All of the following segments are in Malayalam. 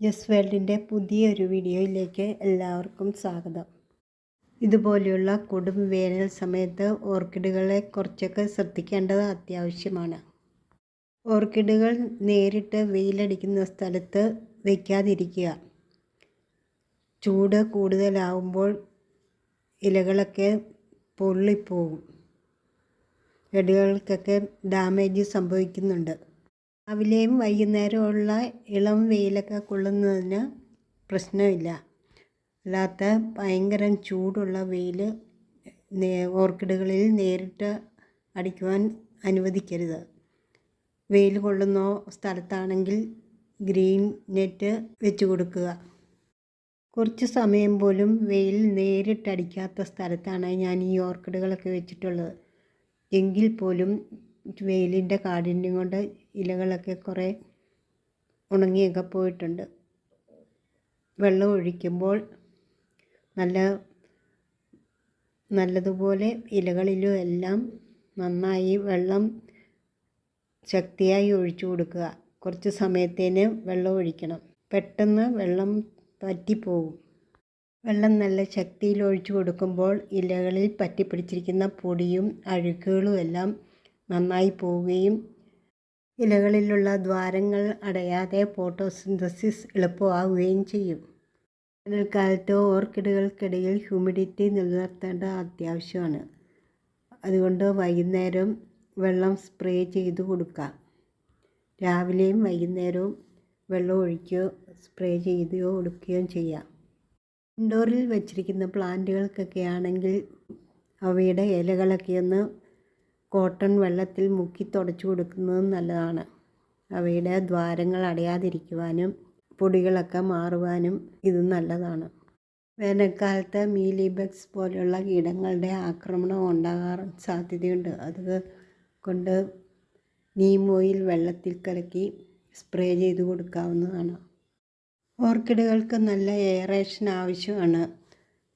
ജസ് വേൾഡിന്റെ പുതിയൊരു വീഡിയോയിലേക്ക് എല്ലാവർക്കും സ്വാഗതം. ഇതുപോലെയുള്ള കൊടും വേനൽ സമയത്ത് ഓർക്കിഡുകളെ കുറച്ചൊക്കെ ശ്രദ്ധിക്കേണ്ടത് അത്യാവശ്യമാണ്. ഓർക്കിഡുകൾ നേരിട്ട് വെയിലടിക്കുന്ന സ്ഥലത്ത് വയ്ക്കാതിരിക്കുക ചൂട് കൂടുതലാവുമ്പോൾ ഇലകളൊക്കെ പൊള്ളിപ്പോകും ചെടികൾക്കൊക്കെ ഡാമേജ് സംഭവിക്കുന്നുണ്ട്. രാവിലെയും വൈകുന്നേരമുള്ള ഇളം വെയിലൊക്കെ കൊള്ളുന്നതിന് പ്രശ്നമില്ല. അല്ലാത്ത ഭയങ്കര ചൂടുള്ള വെയിൽ ഓർക്കിഡുകളിൽ നേരിട്ട് അടിക്കുവാൻ അനുവദിക്കരുത്. വെയിൽ കൊള്ളുന്ന സ്ഥലത്താണെങ്കിൽ ഗ്രീൻ നെറ്റ് വെച്ച് കൊടുക്കുക. കുറച്ച് സമയം പോലും വെയിൽ നേരിട്ടടിക്കാത്ത സ്ഥലത്താണ് ഞാൻ ഈ ഓർക്കിഡുകളൊക്കെ വെച്ചിട്ടുള്ളത്. എങ്കിൽ പോലും വെയിലിന്റെ കാഠിന്യം കൊണ്ട് ഇലകളൊക്കെ കുറേ ഉണങ്ങിയൊക്കെ പോയിട്ടുണ്ട്. വെള്ളം ഒഴിക്കുമ്പോൾ നല്ല നല്ലതുപോലെ ഇലകളിലും എല്ലാം നന്നായി വെള്ളം ശക്തിയായി ഒഴിച്ചു കൊടുക്കുക. കുറച്ച് സമയത്തേന് വെള്ളം ഒഴിക്കണം. പെട്ടെന്ന് വെള്ളം പറ്റിപ്പോകും വെള്ളം നല്ല ശക്തിയിൽ ഒഴിച്ചു കൊടുക്കുമ്പോൾ ഇലകളിൽ പറ്റിപ്പിടിച്ചിരിക്കുന്ന പൊടിയും അഴുക്കുകളും എല്ലാം നന്നായി പോവുകയും ഇലകളിലുള്ള ദ്വാരങ്ങൾ അടയാതെ ഫോട്ടോസിന്തസിസ് എളുപ്പമാവുകയും ചെയ്യും. വേനൽക്കാലത്ത് ഓർക്കിഡുകൾക്കിടയിൽ ഹ്യൂമിഡിറ്റി നിലനിർത്തേണ്ട അത്യാവശ്യമാണ്. അതുകൊണ്ട് വൈകുന്നേരം വെള്ളം സ്പ്രേ ചെയ്ത് കൊടുക്കുക രാവിലെയും വൈകുന്നേരവും വെള്ളം ഒഴിക്കുകയോ സ്പ്രേ ചെയ്യുകയോ കൊടുക്കുകയും ചെയ്യാം. ഇൻഡോറിൽ വെച്ചിരിക്കുന്ന പ്ലാന്റുകൾക്കൊക്കെ ആണെങ്കിൽ അവയുടെ ഇലകളൊക്കെ ഒന്ന് കോട്ടൺ വെള്ളത്തിൽ മുക്കി തുടച്ചു കൊടുക്കുന്നതും നല്ലതാണ്. അവയുടെ ദ്വാരങ്ങൾ അടയാതിരിക്കുവാനും പൊടികളൊക്കെ മാറുവാനും ഇത് നല്ലതാണ്. വേനൽക്കാലത്ത് മീലിബഗ്സ് പോലെയുള്ള കീടങ്ങളുടെ ആക്രമണം ഉണ്ടാകാൻ സാധ്യതയുണ്ട്. അത് കൊണ്ട് നീം ഓയിൽ വെള്ളത്തിൽ കലക്കി സ്പ്രേ ചെയ്ത് കൊടുക്കാവുന്നതാണ്. ഓർക്കിഡുകൾക്ക് നല്ല എയറേഷൻ ആവശ്യമാണ്.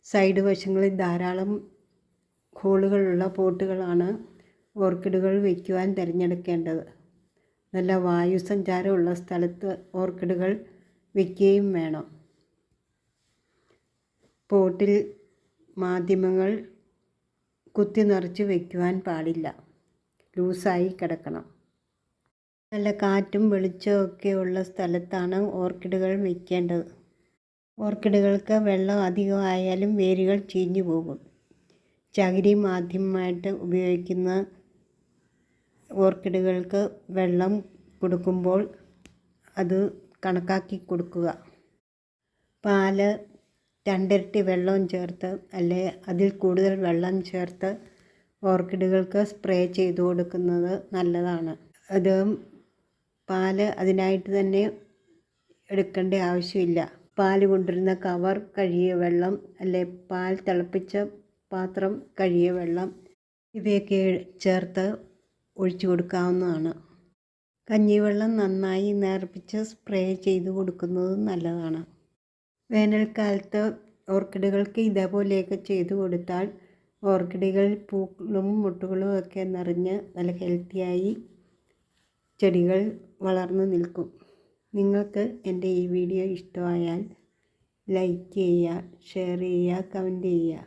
സൈഡ് വശങ്ങളിൽ ധാരാളം ഹോളുകളുള്ള പോട്ടുകളാണ് ഓർക്കിഡുകൾ വയ്ക്കുവാൻ തിരഞ്ഞെടുക്കേണ്ടത്. നല്ല വായു സഞ്ചാരമുള്ള സ്ഥലത്ത് ഓർക്കിഡുകൾ വയ്ക്കുകയും വേണം. പോട്ടിൽ മാധ്യമങ്ങൾ കുത്തി നിറച്ച് വയ്ക്കുവാൻ പാടില്ല. ലൂസായി കിടക്കണം. നല്ല കാറ്റും വെളിച്ചമൊക്കെ ഉള്ള സ്ഥലത്താണ് ഓർക്കിഡുകൾ വയ്ക്കേണ്ടത്. ഓർക്കിഡുകൾക്ക് വെള്ളം അധികമായാലും വേരുകൾ ചീഞ്ഞു പോകും ചകിരി മാധ്യമമായിട്ട് ഉപയോഗിക്കുന്ന ഓർക്കിഡുകൾക്ക് വെള്ളം കൊടുക്കുമ്പോൾ അത് കണക്കാക്കി കൊടുക്കുക. പാൽ രണ്ടിരട്ടി വെള്ളം ചേർത്ത് അല്ലെ അതിൽ കൂടുതൽ വെള്ളം ചേർത്ത് ഓർക്കിഡുകൾക്ക് സ്പ്രേ ചെയ്ത് കൊടുക്കുന്നത് നല്ലതാണ്. അത് പാൽ അതിനായിട്ട് തന്നെ എടുക്കേണ്ട ആവശ്യമില്ല. പാൽ കൊണ്ടിരുന്ന കവർ കഴിയ വെള്ളം അല്ലെ പാൽ തിളപ്പിച്ച പാത്രം കഴിയ വെള്ളം ഇവയൊക്കെ ചേർത്ത് ഒഴിച്ചു കൊടുക്കാവുന്നതാണ്. കഞ്ഞിവെള്ളം നന്നായി നേർപ്പിച്ച് സ്പ്രേ ചെയ്ത് കൊടുക്കുന്നത് നല്ലതാണ്. വേനൽക്കാലത്ത് ഓർക്കിഡുകൾക്ക് ഇതേപോലെയൊക്കെ ചെയ്തു കൊടുത്താൽ ഓർക്കിഡുകൾ പൂക്കളും മുട്ടുകളും ഒക്കെ നിറഞ്ഞ് നല്ല ഹെൽത്തിയായി ചെടികൾ വളർന്നു നിൽക്കും. നിങ്ങൾക്ക് എന്റെ ഈ വീഡിയോ ഇഷ്ടമായാൽ ലൈക്ക് ചെയ്യുക ഷെയർ ചെയ്യുക കമന്റ് ചെയ്യുക.